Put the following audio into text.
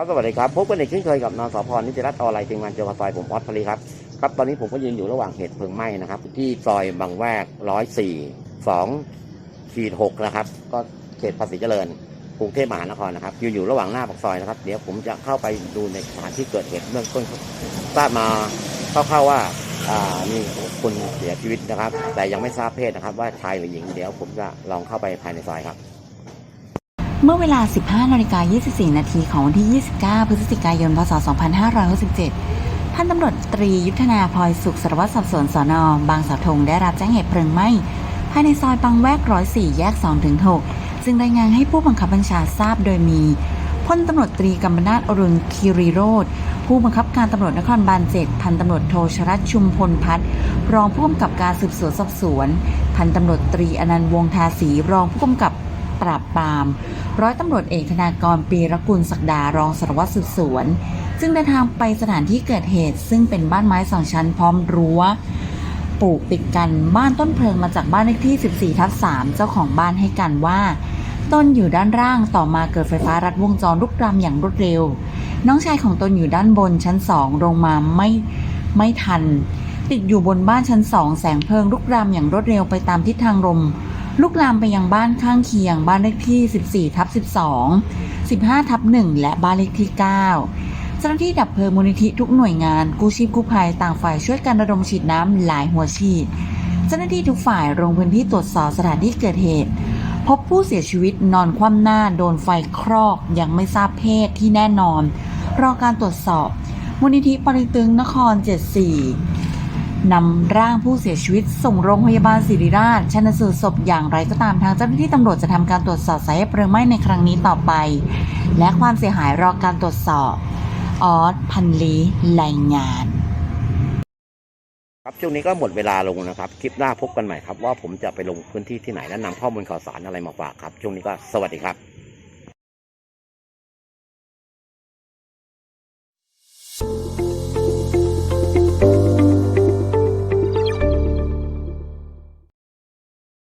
ครับสวัสดีครับพบกันอีกเช่นเคยกับนสพนิติรัตน์ออนไลน์ทีมงานเจอซอยผมออสพลีครับครับตอนนี้ผมก็ยืนอยู่ระหว่างเหตุเพลิงไหม้นะครับ ที่ซอยบางแวกร้อยสี่สองขีดหกนะครับ ก็เขตภาษีเจริญกรุงเทพมหานครนะครับยืนอยู่ระหว่างหน้าปากซอยนะครับ เดี๋ยวผมจะเข้าไปดูในสถานที่เกิดเหตุเบื้องต้นทราบมาคร่าวๆว่าอ่ามีคนเสียชีวิตนะครับ แต่ยังไม่ทราบเพศนะครับ ว่าชายหรือหญิงเดี๋ยวผมจะลองเข้าไปภายในซอยครับ เมื่อเวลา 15นาฬิกา24 นาทีของวันที่ 29 พฤศจิกายน พศ 2567 ท่านตำรวจตรียุทธนาพลอยสุขสารวัตรสอบสวนสอนอบางสาวธงได้รับแจ้งเหตุเพลิงไหม้ภายในซอยบางแวกร้อยสี่แยก2ถึง6ซึ่งรายงานให้ผู้บังคับบัญชาทราบโดยมีพลตำรวจตรีกำมนาศอรุณคีรีโรธผู้บังคับการตำรวจนครบาล7พันตำรวจโทชรัตชุมพลพัฒน์รองผู้กำกับการสืบสวนสอบสวน พันตำรวจตรีอนันต์วงศ์ทาสีรองผู้กำกับ ปราบปราม ร้อยตำรวจเอกธนากรปีรกุลศักดารองสารวัตรสืบสวน ซึ่งเดินทางไปสถานที่เกิดเหตุ ซึ่งเป็นบ้านไม้สองชั้นพร้อมรั้วปลูกติดกันบ้านต้นเพลิงมาจากบ้านเลขที่ 14 ทับ 3 เจ้าของบ้านให้กันว่า ต้นอยู่ด้านล่างต่อมาเกิดไฟฟ้ารัดวงจรลุกรามอย่างรวดเร็ว น้องชายของตนอยู่ด้านบนชั้นสองลงมาไม่ไม่ทัน ติดอยู่บนบ้านชั้นสองแสงเพลิงลุกรามอย่างรวดเร็วไปตามทิศทางลม ลุกลามไปยังบ้านข้างเคียง บ้านเลขที่ 14ทับ12 15ทับ1และบ้านเลขที่ 9 เจ้าหน้าที่ดับเพลิงมูลนิธิทุกหน่วยงานกู้ชีพกู้ภัยต่างฝ่ายช่วยกันระดมฉีดน้ำหลายหัวฉีด เจ้าหน้าที่ทุกฝ่ายลงพื้นที่ตรวจสอบสถานที่เกิดเหตุ พบผู้เสียชีวิตนอนคว่ำหน้าโดนไฟคลอกยังไม่ทราบเพศที่แน่นอน รอการตรวจสอบมูลนิธิปริตึงนคร 74 นำร่างผู้เสียชีวิต ส่งโรงพยาบาลศิริราชชันสูตรศพอย่างไรก็ตามทางเจ้าหน้าที่ตำรวจจะทำการตรวจสอบสาเหตุเพลิงไหม้ในครั้งนี้ต่อไป และความเสียหายรอการตรวจสอบ ออสพันลีรายงาน ครับช่วงนี้ก็หมดเวลาลงนะครับ คลิปหน้าพบกันใหม่ครับ ว่าผมจะไปลงพื้นที่ที่ไหนและนำข้อมูลข่าวสารอะไรมาฝากครับ ช่วงนี้ก็สวัสดีครับ